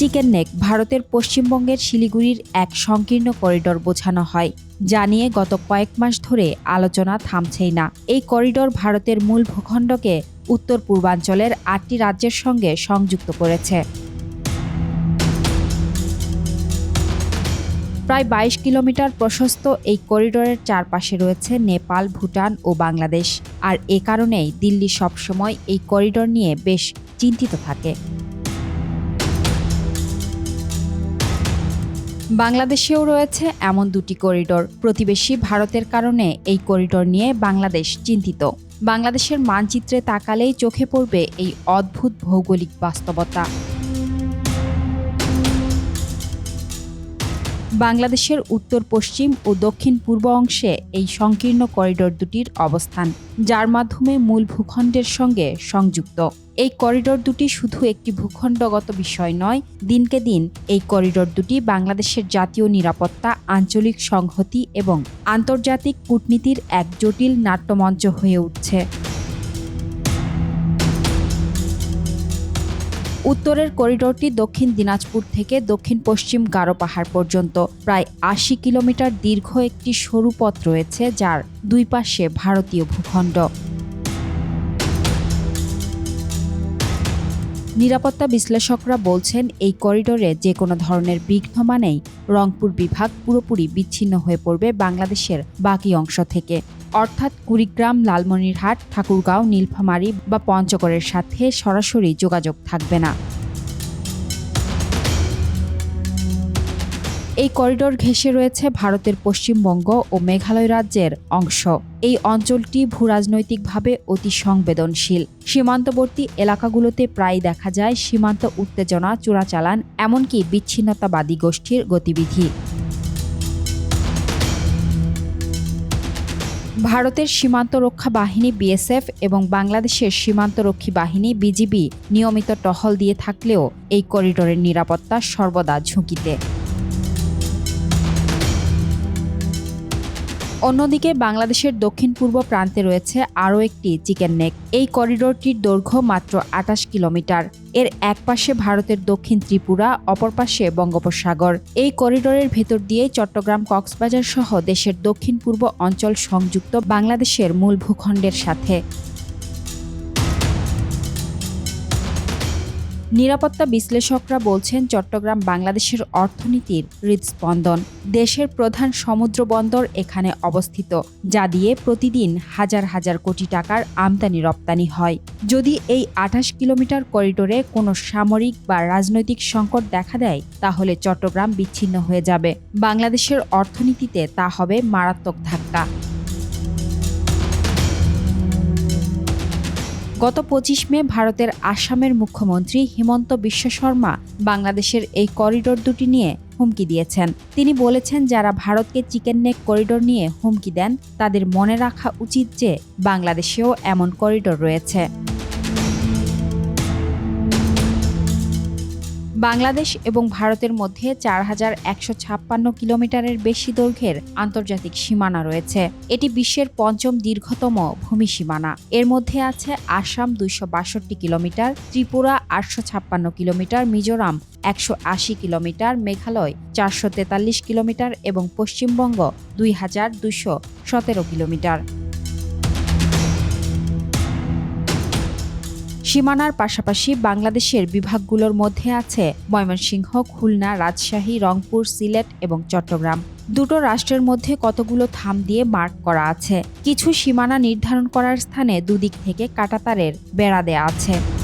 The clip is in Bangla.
চিকেন নেক ভারতের পশ্চিমবঙ্গের শিলিগুড়ির এক সংকীর্ণ করিডোর বোঝানো হয়, যা নিয়ে গত কয়েক মাস ধরে আলোচনা থামছেই না। এই করিডোর ভারতের মূল ভূখণ্ডকে উত্তর পূর্বাঞ্চলের আটটি রাজ্যের সঙ্গে সংযুক্ত করেছে। প্রায় বাইশ কিলোমিটার প্রশস্ত এই করিডোরের চারপাশে রয়েছে নেপাল, ভুটান ও বাংলাদেশ। আর এ কারণেই দিল্লি সবসময় এই করিডোর নিয়ে বেশ চিন্তিত থাকে। বাংলাদেশেও রয়েছে এমন দুটি করিডোর। প্রতিবেশী ভারতের কারণে এই করিডোর নিয়ে বাংলাদেশ চিন্তিত। বাংলাদেশের মানচিত্রে তাকালেই চোখে পড়বে এই অদ্ভুত ভৌগোলিক বাস্তবতা। বাংলাদেশের উত্তর, পশ্চিম ও দক্ষিণ পূর্ব অংশে এই সংকীর্ণ করিডোর দুটির অবস্থান, যার মাধ্যমে মূল ভূখণ্ডের সঙ্গে সংযুক্ত। এই করিডোর দুটি শুধু একটি ভূখণ্ডগত বিষয় নয়, দিনকে দিন এই করিডোর দুটি বাংলাদেশের জাতীয় নিরাপত্তা, আঞ্চলিক সংহতি এবং আন্তর্জাতিক কূটনীতির এক জটিল নাট্যমঞ্চ হয়ে উঠছে। উত্তরের করিডোরটি দক্ষিণ দিনাজপুর থেকে দক্ষিণ পশ্চিম গারো পাহাড় পর্যন্ত। প্রায় আশি কিলোমিটার দীর্ঘ একটি সরু পথ রয়েছে, যার দুই পাশে ভারতীয় ভূখণ্ড। নিরাপত্তা বিশ্লেষকরা বলছেন, এই করিডোরে যে কোনো ধরনের বিঘ্ন মানেই রংপুর বিভাগ পুরোপুরি বিচ্ছিন্ন হয়ে পড়বে বাংলাদেশের বাকি অংশ থেকে। অর্থাৎ কুড়িগ্রাম, লালমনিরহাট, ঠাকুরগাঁও, নীলফামারী বা পঞ্চগড়ের সাথে সরাসরি যোগাযোগ থাকবে না। এই করিডোর ঘেঁষে রয়েছে ভারতের পশ্চিমবঙ্গ ও মেঘালয় রাজ্যের অংশ। এই অঞ্চলটি ভূরাজনৈতিকভাবে অতি সংবেদনশীল। সীমান্তবর্তী এলাকাগুলোতে প্রায় দেখা যায় সীমান্ত উত্তেজনা, চোরাচালান, এমনকি বিচ্ছিন্নতাবাদী গোষ্ঠীর গতিবিধি। ভারতের সীমান্ত রক্ষা বাহিনী বিএসএফ এবং বাংলাদেশের সীমান্তরক্ষী বাহিনী বিজিবি নিয়মিত টহল দিয়ে থাকলেও এই করিডোরের নিরাপত্তা সর্বদা ঝুঁকিতে। অন্যদিকে বাংলাদেশের দক্ষিণ পূর্ব প্রান্তে রয়েছে আরও একটি চিকেন নেক। এই করিডোরটির দৈর্ঘ্য মাত্র আটাশ কিলোমিটার। এর এক পাশে ভারতের দক্ষিণ ত্রিপুরা, অপর পাশে বঙ্গোপসাগর। এই করিডোরের ভেতর দিয়ে চট্টগ্রাম কক্সবাজার সহ দেশের দক্ষিণ পূর্ব অঞ্চল সংযুক্ত বাংলাদেশের মূল ভূখণ্ডের সাথে। নিরাপত্তা বিশ্লেষকরা বলছেন চট্টগ্রাম বাংলাদেশের অর্থনীতির হৃদস্পন্দন। দেশের প্রধান সমুদ্র বন্দর এখানে অবস্থিত, যা দিয়ে প্রতিদিন হাজার হাজার কোটি টাকার আমদানি রপ্তানি হয়। যদি এই আঠাশ কিলোমিটার করিডোরে কোনো সামরিক বা রাজনৈতিক সংকট দেখা দেয়, তাহলে চট্টগ্রাম বিচ্ছিন্ন হয়ে যাবে। বাংলাদেশের অর্থনীতিতে তা হবে মারাত্মক ধাক্কা। গত পঁচিশ মে ভারতের আসামের মুখ্যমন্ত্রী হিমন্ত বিশ্ব শর্মা বাংলাদেশের এই করিডোর দুটি নিয়ে হুমকি দিয়েছেন। তিনি বলেছেন, যারা ভারতকে চিকেন নেক করিডোর নিয়ে হুমকি দেন, তাদের মনে রাখা উচিত যে বাংলাদেশেও এমন করিডোর রয়েছে। বাংলাদেশ এবং ভারতের মধ্যে চার হাজার একশো ছাপ্পান্ন কিলোমিটারের বেশি দৈর্ঘ্যের আন্তর্জাতিক সীমানা রয়েছে। এটি বিশ্বের পঞ্চম দীর্ঘতম ভূমি সীমানা। এর মধ্যে আছে আসাম দুইশো বাষট্টি কিলোমিটার, ত্রিপুরা আটশো ছাপ্পান্ন কিলোমিটার, মিজোরাম একশো আশি কিলোমিটার, মেঘালয় চারশো তেতাল্লিশ কিলোমিটার এবং পশ্চিমবঙ্গ দুই হাজার দুইশো সতেরো কিলোমিটার। সীমানার পাশাপাশি বাংলাদেশের বিভাগগুলোর মধ্যে আছে ময়মনসিংহ, খুলনা, রাজশাহী, রংপুর, সিলেট এবং চট্টগ্রাম। দুটো রাষ্ট্রের মধ্যে কতগুলো থাম দিয়ে মার্ক করা আছে? কিছু সীমানা নির্ধারণ করার স্থানে দুদিক থেকে কাটাতারের বেড়া দেয়া আছে।